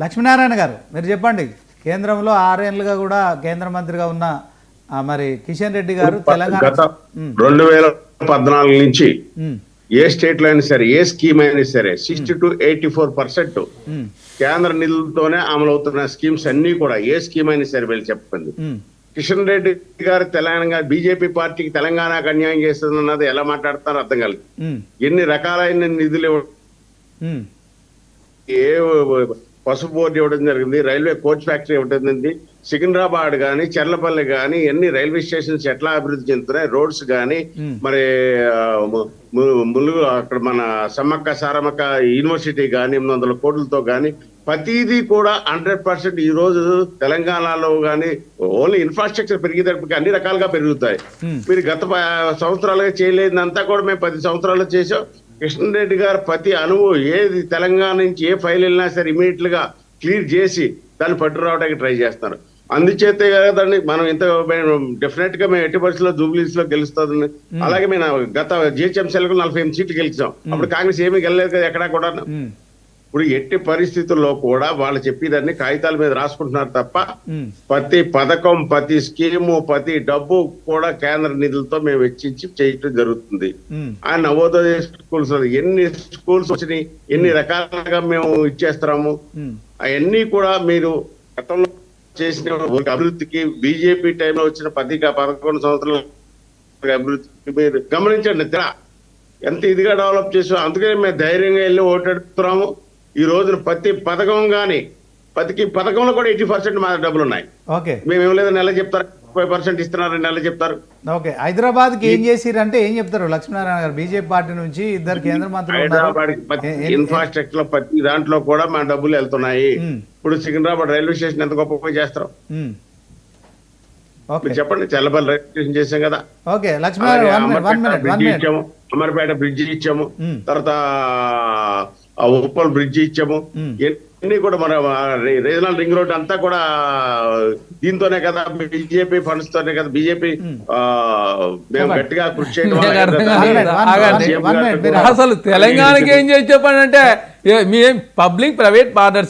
లక్ష్మీనారాయణ గారు మీరు చెప్పండి. కేంద్రంలో ఆరేళ్ళుగా కూడా కేంద్ర మంత్రిగా ఉన్న మరి కిషన్ రెడ్డి గారు తెలంగాణ రెండు వేల పద్నాలుగు నుంచి ఏ స్టేట్లో అయినా సరే ఏ స్కీమ్ అయినా సరే sixty to eighty four percent కేంద్ర నిధులతోనే అమలు అవుతున్న స్కీమ్స్ అన్ని కూడా ఏ స్కీమ్ అయినా సరే వీళ్ళు చెప్పింది ఉమ్, కిషన్ రెడ్డి గారు తెలంగాణ బీజేపీ పార్టీకి తెలంగాణకు అన్యాయం చేస్తుందన్నది ఎలా మాట్లాడతారో అర్థం ఉమ్, ఎన్ని రకాలైన నిధులు ఏ పసుపు బోర్డు ఇవ్వడం జరిగింది రైల్వే కోచ్ ఫ్యాక్టరీ ఇవ్వడం జరిగింది సికింద్రాబాద్ గాని చెర్లపల్లి గాని ఎన్ని రైల్వే స్టేషన్స్ ఎట్లా అభివృద్ధి చెందుతున్నాయి రోడ్స్ గాని Hmm. మరి ములుగు అక్కడ మన సమ్మక్క సారమ్మక్క యూనివర్సిటీ గాని ఎనిమిది వందల కోట్లతో గాని ప్రతిదీ కూడా హండ్రెడ్ పర్సెంట్ ఈ రోజు తెలంగాణలో గాని ఓన్లీ ఇన్ఫ్రాస్ట్రక్చర్ పెరిగేటప్పటికి అన్ని రకాలుగా పెరుగుతాయి. మీరు గత సంవత్సరాలుగా చేయలేదంతా కూడా మేము పది సంవత్సరాలు చేసాం కృష్ణారెడ్డి గారు ప్రతి అణువు ఏది తెలంగాణ నుంచి ఏ ఫైల్ వెళ్ళినా సరే ఇమీడియట్గా క్లియర్ చేసి దాన్ని పట్టు రావడానికి ట్రై చేస్తున్నారు అందుచేతే కదండి మనం ఇంత డెఫినెట్గా మేము ఎట్టి పరిస్థితుల్లో జూబ్లీస్లో గెలుస్తుంది అలాగే మేము గత జిహెచ్ఎంసీలకు నలభై ఎనిమిది సీట్లు గెలిచాం. అప్పుడు కాంగ్రెస్ ఏమీ గెలలేదు కదా ఎక్కడా కూడా ఇప్పుడు ఎట్టి పరిస్థితుల్లో కూడా వాళ్ళు చెప్పేదాన్ని కాగితాల మీద రాసుకుంటున్నారు తప్ప ప్రతి పథకం ప్రతి స్కీము ప్రతి డబ్బు కూడా కేంద్ర నిధులతో మేము వెచ్చించి చేయటం జరుగుతుంది. ఆ నవోదయ స్కూల్స్ ఎన్ని స్కూల్స్ వచ్చినాయి ఎన్ని రకాలుగా మేము ఇచ్చేస్తున్నాము ఉమ్, అవన్నీ కూడా మీరు గతంలో చేసిన ఒక అభివృద్ధికి బీజేపీ టైంలో వచ్చిన పది పదకొండు సంవత్సరాల అభివృద్ధికి మీరు గమనించండి. ఎంత ఇదిగా డెవలప్ చేసాం అందుకని మేము ధైర్యంగా వెళ్ళి ఓటెడుతున్నాము ఈ రోజున ప్రతి పథకం గాని ప్రతి పథకంలో కూడా ఎయిటీ పర్సెంట్ మా డబ్బులు ఉన్నాయి ఓకే. మేము ఏం లేదని నెల చెప్తారు? ముప్పై పర్సెంట్ ఇస్తున్నారని నెల చెప్తారు? ఓకే. హైదరాబాద్కి ఏం చేసిరంటే ఏం చెప్తారు? లక్ష్మీనారాయణ గారు బీజేపీ పార్టీ నుంచి ఇద్దరు కేంద్ర మంత్రులు ఉన్నారు. హైదరాబాద్ ఇన్ఫ్రాస్ట్రక్చర్లో ప్రతి దాంట్లో కూడా మా డబ్బులు వెళ్తున్నాయి. ఇప్పుడు సికింద్రాబాద్ రైల్వే స్టేషన్ ఎంత గొప్ప పని చేస్తారు. చెప్పండి చల్లపల్లి రైల్వే స్టేషన్ చేసాం కదా. ఓకే లక్ష్మీనారాయణ అమర్పేట బ్రిడ్జి ఇచ్చాము అమర్పేట బ్రిడ్జి ఇచ్చాము. తర్వాత ఆ ఉప్పల్ బ్రిడ్జి ఇచ్చాము. ఇవన్నీ కూడా మన రీజనల్ రింగ్ రోడ్ అంతా కూడా దీంతోనే కదా బీజేపీ ఫండ్స్ తోనే కదా బీజేపీ. మేము. గట్టిగా కృషి చేయడం అసలు తెలంగాణకి ఏం చేసి చెప్పండి అంటే మీ పబ్లిక్ ప్రైవేట్ పార్ట్నర్స్